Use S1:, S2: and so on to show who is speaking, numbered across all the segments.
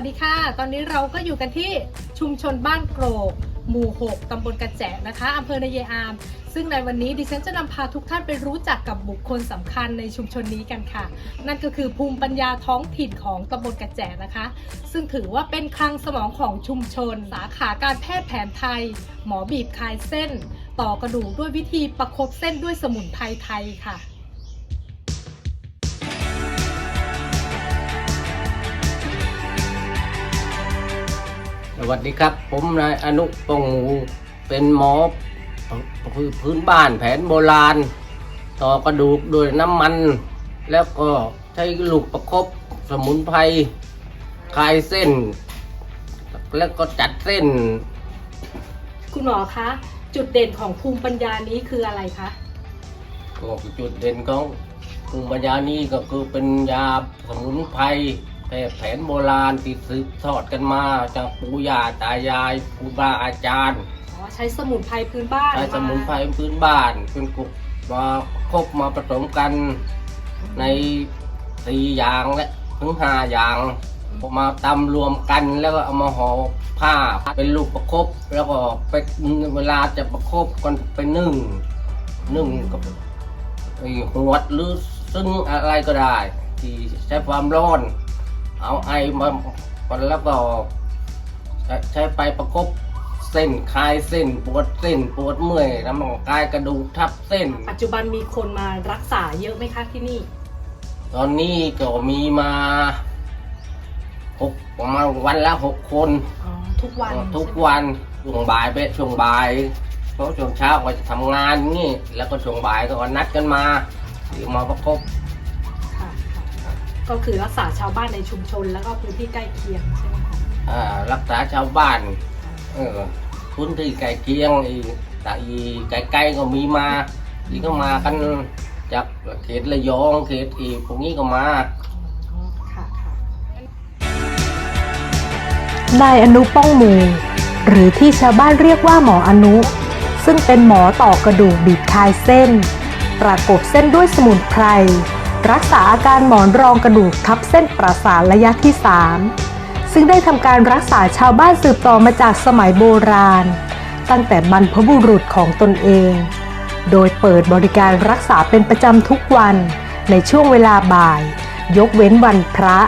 S1: วัสดีค่ะ ตอนนี้เราก็อยู่กันที่ชุมชนบ้านโกรก หมู่ 6 ตำบลกระแจนะคะอำเภอในายายอาม ซึ่งในวันนี้ดิฉันจะนำพาทุกท่านไปรู้จักกับบุคคลสำคัญในชุมชนนี้กันค่ะ นั่นก็คือภูมิปัญญาท้องถิ่นของตำบลกระแจนะคะ ซึ่งถือว่าเป็นคลังสมองของชุมชน สาขาการแพทย์แผนไทย หมอบีบคลายเส้น ต่อกระดูกด้วยวิธีประคบเส้นด้วยสมุนไพรไทยค่ะ
S2: สวัสดีครับ ผมนายอนุปงหูเป็นหมอพื้นบ้านแผนโบราณ ต่อกระดูกด้วยน้ำมัน แล้วก็ใช้ลูกประคบสมุนไพรคลายเส้น แล้วก็จัดเส้น
S1: คุณหมอคะ จุดเด่นของภูมิปัญญานี้คืออะไรคะ
S2: ก็จุดเด่นของภูมิปัญญานี้ก็คือเป็นยาสมุนไพร แพทย์แผนโบราณที่สืบทอดกันมาจากปู่ย่าตายายครูบาอาจารย์
S1: อ๋อใช้สมุนไพรพื้นบ้าน
S2: ใช้สมุนไพรพื้นบ้านเป็นกลุ่มมาคบมาผสมกันในสี่อย่างและถึงห้าอย่างมาตำรวมกันแล้วก็เอามาห่อผ้าเป็นลูกประคบแล้วก็ไปเวลาจะประคบกันไปนึ่งนึ่งกับไอ้หวดหรือซึ่งอะไรก็ได้ ที่ใช้ความร้อน เอาไอมาแล้วก็ใช้ใช้ไปประคบเส้นคลายเส้นปวดเส้นปวดเมื่อยน้ำมันกายกระดูกทับเส้น
S1: ปัจจุบันมีคนมารักษาเยอะไหมคะที่นี่
S2: ตอนนี้ก็มีมาหกประมาณวันละหกคน
S1: อ๋อทุกวัน
S2: ทุก
S1: ใช่ไหม
S2: วันช่วงบ่ายไปช่วงบ่ายเพราะช่วงเช้าก็จะทำงานนี่แล้วก็ช่วงบ่ายก็นัดกันมาหรือมาประคบ
S1: ค่ะค่ะ ก็คือรักษาชาวบ้านในชุมชนแล้วก็พื้นที่ใกล้เคียงใช่ไหมคะ
S2: อ่ารักษาชาวบ้านเออพื้นที่ไก่เคียงอีแต่อีไก่ไก่ก็มีมาที่ก็มากันจากเขตระยองเขตอีพวกนี้ก็มา
S1: อ๋อค่ะค่ะ
S3: นายอนุป้องหมูหรือที่ชาวบ้านเรียกว่าหมออนุ ซึ่งเป็นหมอต่อกระดูกบีบคลายเส้น ประกบเส้นด้วยสมุนไพร รักษาอาการหมอนรองกระดูกทับเส้นประสาทระยะที่ 3 ซึ่งได้ทำการรักษาชาวบ้านสืบต่อมาจากสมัยโบราณ ตั้งแต่บรรพบุรุษของตนเอง โดยเปิดบริการรักษาเป็นประจำทุกวันในช่วงเวลาบ่าย ยกเว้นวันพระ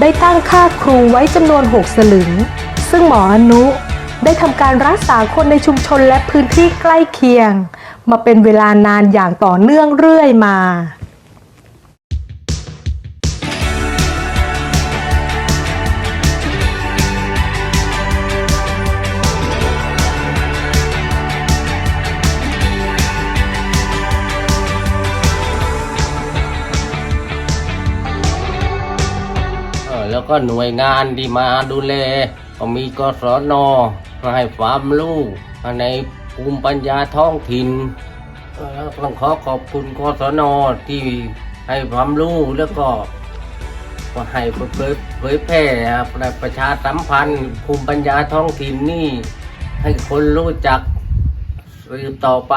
S3: ได้ตั้งค่าครูไว้จำนวน 6 สลึง ซึ่งหมออนุได้ทำการรักษาคนในชุมชนและพื้นที่ใกล้เคียง มาเป็นเวลานานอย่างต่อเนื่องเรื่อยมา
S2: แล้วก็หน่วยงานที่มาดูแลก็มีกศนมาให้ความรู้ในภูมิปัญญาท้องถิ่นต้องขอขอบคุณกศนที่ให้ความรู้แล้วก็ก็ให้เผยแพร่และประชาสัมพันธ์ ภูมิปัญญาท้องถิ่นนี่ ให้คนรู้จักสืบต่อไป